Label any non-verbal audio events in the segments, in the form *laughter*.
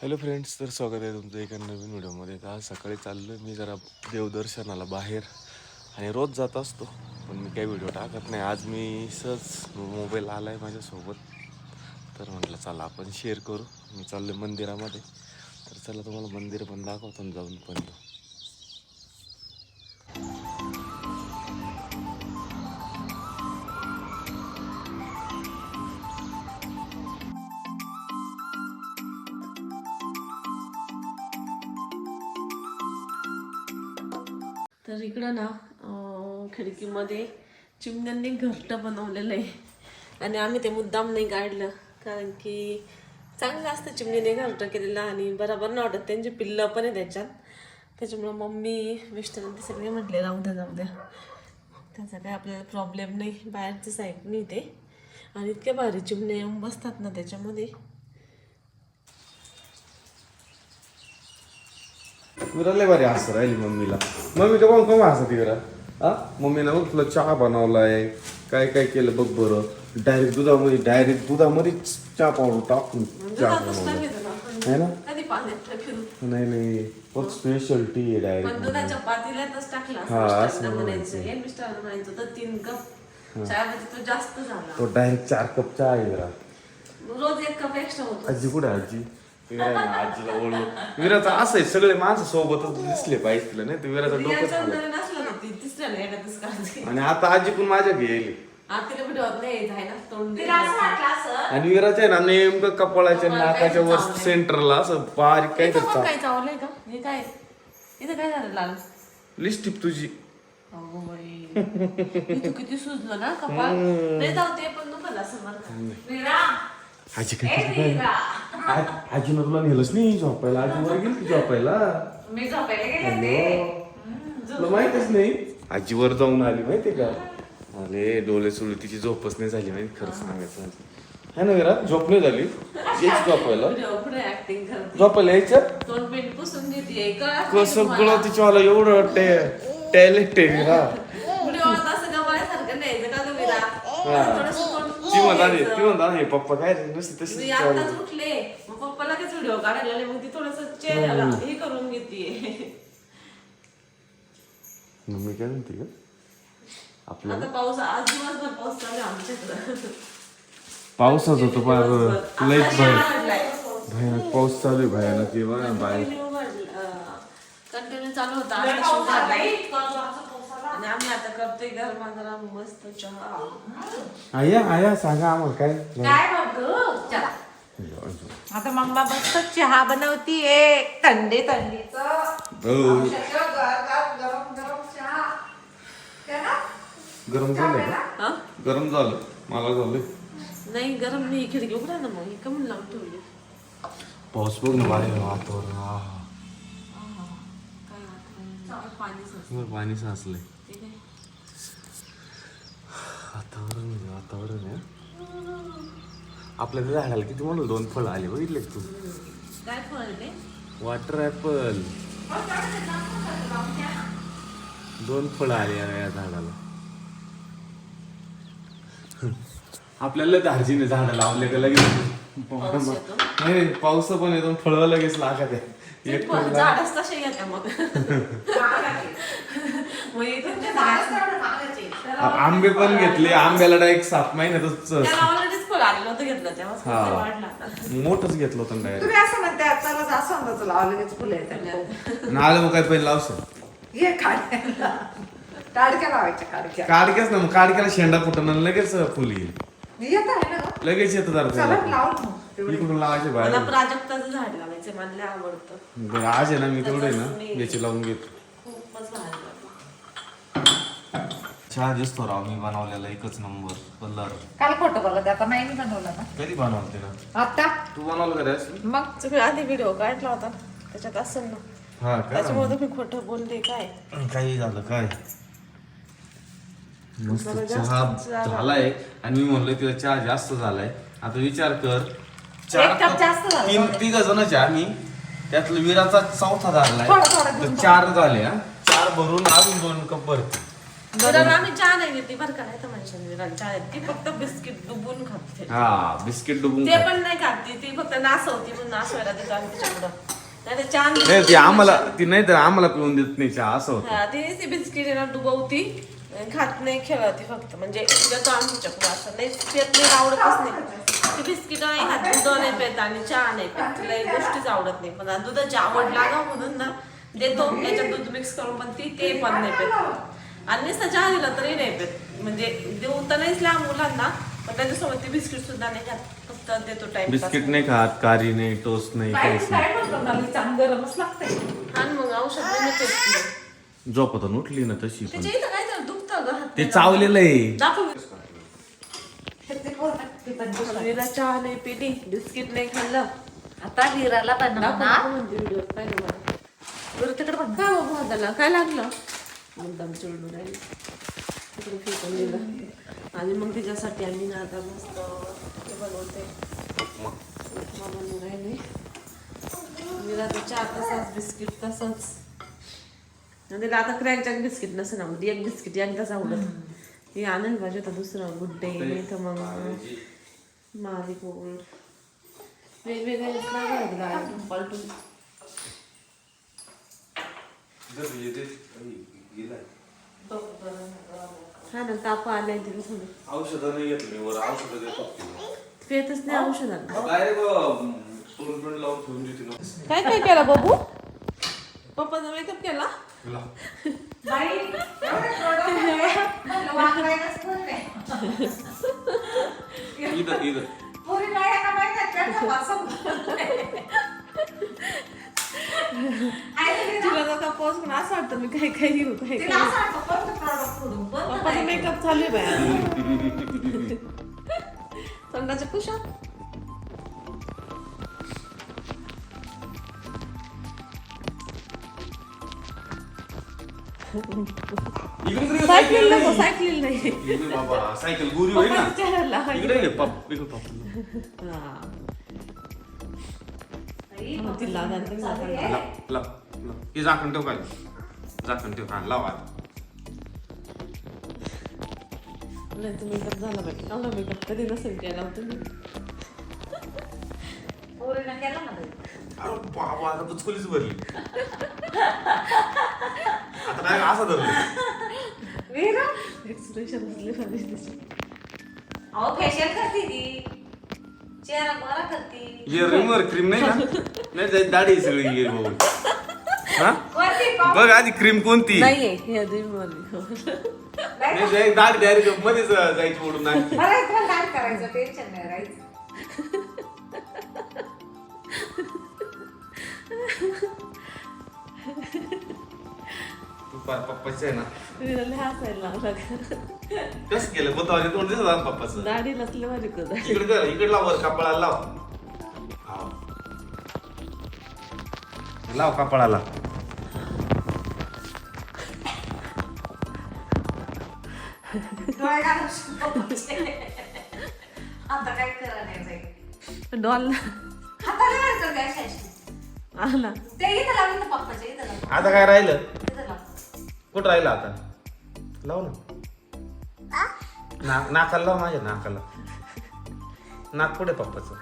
Hello friends तर स्वागत आहे तुमचं एका नवीन व्हिडिओमध्ये. आज सकाळी चाललो मी जरा देवदर्शनाला बाहेर आणि रोज जात असतो पण मी काही व्हिडिओ टाकत नाही. आज मी सहज मोबाईल आला आहे माझ्यासोबत. तर म्हटलं चला आपण शेअर करू. मी चाललो मंदिरामध्ये. तर चला तुम्हाला मंदिर पण दाखवतो जाऊन पण तर इकडं ना खिडकीमध्ये चिमण्यांनी घरटं बनवलेलं आहे. आणि आम्ही ते मुद्दाम नाही काढलं कारण की चांगलं असतं चिमणीने घरटं केलेलं आणि बरोबर नाही वाटत. त्यांची पिल्लं पण आहे त्याच्यात. त्याच्यामुळं मम्मी मिस्टरांनी सगळे म्हटले राहू द्या जाऊ द्या त्याचा काही आपल्याला प्रॉब्लेम नाही. बाहेरचं साईड नाही ते. आणि इतक्या भारी चिमण्या येऊन बसतात ना त्याच्यामध्ये. विरा लय भारी हसं राहिली मम्मीला मम्मी का बघ कमा हसत विरा हा मम्मीनं बघ तुला चहा बनवलाय काय काय केलं बघ बरं डायरेक्ट दुधामध्ये डायरेक्ट दुधामध्येच चहा पावडर टाकून चहा बनवला है ना कधी पाण्यात फिरून नाही नाही बघ स्पेशल टी आहे डायरेक्ट दुधाच्या पातील्यातच टाकला हा, असं असं मिस्टरांना म्हणायचं हे मिस्टरांना म्हणायचं तर तीन कप चहामध्ये तो जास्त झाला तो डायरेक्ट चार कप चहा आहे विरा रोज एक कप एक्स्ट्रा होतो आजी कुठे आहे आजी आजीला ओळख विराचं असं आहे सगळे माणसं सोबतच दिसले पाहिजे तिला नाही तर विराचं खाल्लं. नसलं ना ती तिसऱ्याला एखादंच करायची आणि आता आजी पण माझ्या गेली आतीला व्हिडिओ नाही येत आहे ना तोंड आणि विराच्या आहे ना नेमकं कपाळाच्या नाकाच्या वर सेंटरला असं बारीक काय इथं करता काय चावलंय का? हे काय? इथं काय झालं लाल? लिस्टिप तुझी. अगो बाई इथं किती सुजलं ना कपाळ. नाही जाऊ ते पण नको असं बरं का. आजी काय आ- आजीनं तुला नेलंच नाही झोपायला. आजी वर गेली झोपायला. मी झोपायला गेले तुला माहितच नाही. आजी वर जाऊन आली माहितीये का? अरे डोळे सुरू तिची झोपच नाही झाली माहिती खरं सांगायचं है ना विरा झोप नाही झाली. यायची झोपायला. *laughs* करते. झोपायला यायचं? तोंड पेंट पुसून घेते कळत क- सगळं तिच्यावाला एवढं *laughs* टॅलेंट आहे विरा व्हिडिओ असं गवाळ्यासारखं नाही का गं विरा थोडंसं तोंड ती म्हणता ती ती म्हणता हे पप्पा काय रे नुसती मी आताच उठले मग पप्पा लगेच व्हिडिओ काढायला लागले मग ती थोडस चेहऱ्याला हे करून घेते मम्मी काय म्हणते का आपल्या आता पाऊस आज दिवसभर पाऊस चालू आहे आमच्याकडं पावसाच होतो फार लईच भय. भयानक पाऊस चालू आहे भयानक किंवा बाहेर कंटिन्यू चालू होता आता आम्ही आता करतोय मस्त चहा. आया आया सांगा आम्हाला काय? काय चला. आता मम्मा मस्त चहा बनवतीये थंडी थंडीच. हो. गरम झालं का हा? गरम झालं. मला झालं नाही गरम नाही. खिडकी उघडा ना मग. हे कमी लावून ठेवली. पाऊस बघ ना बाहेर वातावरण. आहा. पाणी साचलंय? वातावरण म्हणजे वातावरण आहे. आपल्या त्या झाडाला किती म्हणलं? दोन फळं आली बघितले का तू. काय फळ आहे ते? वॉटर ऍपल दोन फळं आली या या झाडाला. आपल्याला दार्जिने झाडं लावले का लगेच. पाऊस येतो. नाही पाऊस पण येतो फळं लगेच लागत आहे. ते एक फळ झाडच तसे येते मग. *laughs* आंबे पण घेतले. आंब्याला डायरेक्ट सात महिन्यातच. मोठंच घेतलं होतं डायरेक्ट तुम्ही असं म्हणते चला लगेच फुलं येतात मग काय पहिले लावसं ये काढ्याला काडक्या लावायच्या काडक्या. काडक्याच ना मग काडक्याला शेंडा फुटणं आणि लगेच फुल येईल. येत आहे ना गं? लगेच येतं चला. लावून मग तेवढे. इकडून लावायचे बाहेर. मला प्राजक्ताचं झाड लावायचं मला लय आवडतं. बरं, आज आहे ना मी तेवढे ना याची लावून घेतो. खूपच भारी. चहा दिसतो राव मी बनवलेला एकच नंबर कलर. काल खोटं बोलत आता नाही मी बनवलं ना. कधी बनवते ना आता? तू बनवलं का रस? मग तुम्ही आधी व्हिडिओ काढला होता त्याच्यात असेल ना. हा का त्याच्यामुळे तुम्ही खोटं बोलले काय? काही झालं काय? मस्त चहा झालाय आणि मी म्हणलं तिला चहा जास्त झालाय. आता विचार कर. चार एक कप जास्त झाला. तीन तिघ जणच आम्ही त्यातलं विराचा चौथा झालाय. थोडं थोडं तर चार झाले हा. चार भरून अजून दोन कप भरते. आम्ही चहा नाही घेतली बरं का नाही तर म्हणशील चहा. ती फक्त बिस्किट डुबून खाते. हा बिस्किट डुबून ते पण नाही खात ती ती फक्त नासवती म्हणून नासवायला देतो आम्ही तिच्याकडं. नाही ती आम्हाला ती नाही तर आम्हाला पिऊन देत नाही चहा असं होतं. ती बिस्किट आहे ना डुबवती. खात नाही खेळती फक्त. म्हणजे आम्ही असं नाही पेत नाही आवडतच नाही. ती बिस्किट नाही खात दूध नाही पेत आणि चहा नाही पेत. तिला गोष्टीच आवडत नाही. पण दुधाची आवड लागा म्हणून ना देतो. त्याच्यात दूध मिक्स करून पण ती ते पण नाही पेत. आणि नुसतं चहा दिला तरी नाही पेत म्हणजे देऊ तर नाहीच लहान मुलांना पण त्याच्यासोबत ती बिस्किट सुद्धा नाही खात. फक्त देतो टाइम बिस्किट नाही खात कारी नाही टोस्ट नाही काहीच नाही. गरमच लागतंय. आणि मग औषध नाही. पेत झोपतून उठली ना तशी पण. त्याच्या इथं काय दुखतं ग हात ते चावलेलं आहे. दाखव. विरा चहा नाही पिली बिस्किट नाही खाल्लं. आता विराला बनवणार. दाखव बरं तिकडे बघ. काय बाबा हाताला काय लागलं? मुद्दाम चिडून राहिली. तिकडे फेकून दिलं. आणि मग तिच्यासाठी आम्ही ना आता मस्त हे बनवते. उपमा. बनवून राहिले. विरा तर चहा तसाच बिस्किट तसंच. आणि तिला आता क्रॅकजॅक बिस्किट नसेल आवडत. एक बिस्किट एकदाच आवडत. ती आनंद पाहिजे होता दुसरं गुड डे नाही तर मग मारी गोल्ड वेगवेगळे नाव पलटून हा ना ताप आलाय तिला औषधं नाही घेतली वर औषधं देतो पेतच नाही औषधांना डायरेक्ट तोंड लावून ठेवून देते ना. काय काय केलं बाबू? पप्पाचा मेकअप केला? आहे. नाही. इथं इथं. पोरी नाही एका महिन्यात त्याचं वाचन. तिला नका पॉज पण असं वाटतं मी काय काय घेऊ काय तिला असं वाटतं, कोणतं product सोडून, कोणतं पप्पाचा नाही. मेकअप चालू आहे बाया तोंडाच्या कुशा इकडे तरी सायकल नको सायकल नाही इकडे बाबा सायकल गुरी होईल ना पप्पाच्या चेहऱ्याला लावायचं. इकडे ये पप इकडे पप हा. आई, मग ती लागायला नाही चालू लागायला. आहे. लाव लाव लाव. हे झाकण ठेव काय झाकण ठेव हा लाव आता नाही तर मेकअप झाला पाहिजे एवढा मेकअप कधी नसेल केला होता मी पोरीनं केलं ना बाबा आता भरली आता असं धरलं विरा? एक्सप्रेशन असले पाहिजे त्याचे. अहो फेशियल करते ती चेहरा बरा करते हे रिमूव्हर क्रीम नाही ना? नाही दाढी सगळी गेली बघून. हा? कोणती पाव- बघ आधी क्रीम कोणती? नाहीये हे नाही दाढी डायरेक्ट मध्येच जायची ओढून नाही बरं आहे, तुला काय करायचं? टेन्शन नाही राहायचं. *laughs* पप्पाचं आहे ना. हसायला लागला कसं केलं? बतावाने तोंड दिसत पप्पाचं? दाढी नसले कर इकडे कर इकडे लाव वर कपाळाला लाव. हाव. लाव कपाळाला डोळे घालून शिकवायचे. आता काय करा नाही बाई. डॉल. हाताला काय कर काय शाशी? आला ते इथं लावून ना पप्पाच्या इथं लाव आता काय राहिलं? कुठं राहिलं आता? लाव ना. नाक नाकाला लाव माझ्या नाकाला. नाक कुठे पप्पाचं.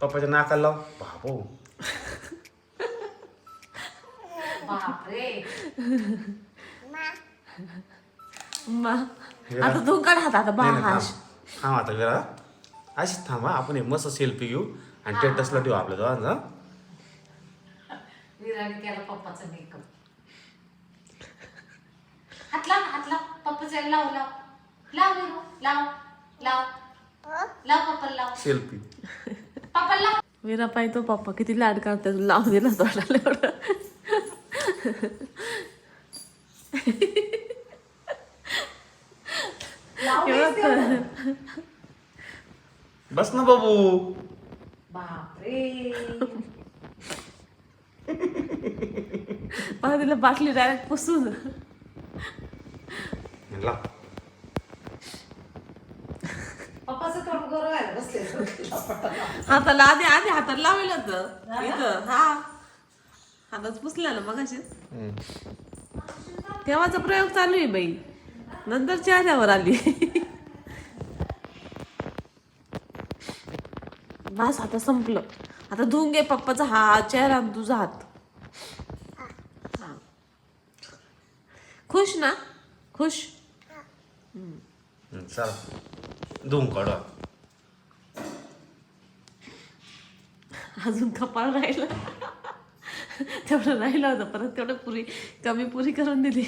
पप्पाच्या नाकाला लाव. बाबो. मा. आता तू काढ हात आता नाही, नाही, बाहा थांब. आता जरा अशीच थांबा आपण एक मस्त सेल्फी घेऊ आणि स्टेटसला ठेवू आपल्या दोघांचा विराने केला पप्पाचा मेकअप हात लाव ना, हात लाव पप्पाचा लाव. लाव लाव विरू लाव लाव. लाव पप्पाला लाव. सेल्फी पप्पाला लाव. विरा पाय तो पप्पा किती लाड करते तू लावून दिला तोंडाला एवढं. लाव. बस ना बाबू. बापरे. तिला बाटली डायरेक्ट पुसून. लाव पप्पाचं तोंड गोरं व्हायला बसले. हाताला आधी आधी हाताला लावलं होतं. इथं. हा. हातात पुसलेलं मग. तेव्हाचा प्रयोग चालू आहे बाई. नंतर चेहऱ्यावर आली. बस आता संपलं. आता धुवून घे पप्पाचा हात चेहरा तुझा हात. हा. खुश ना? खुश? चला धुवून काढू अजून कपाळ राहिलं तेवढं राहिलं होतं परत तेवढं पुरी कमी पुरी करून दिली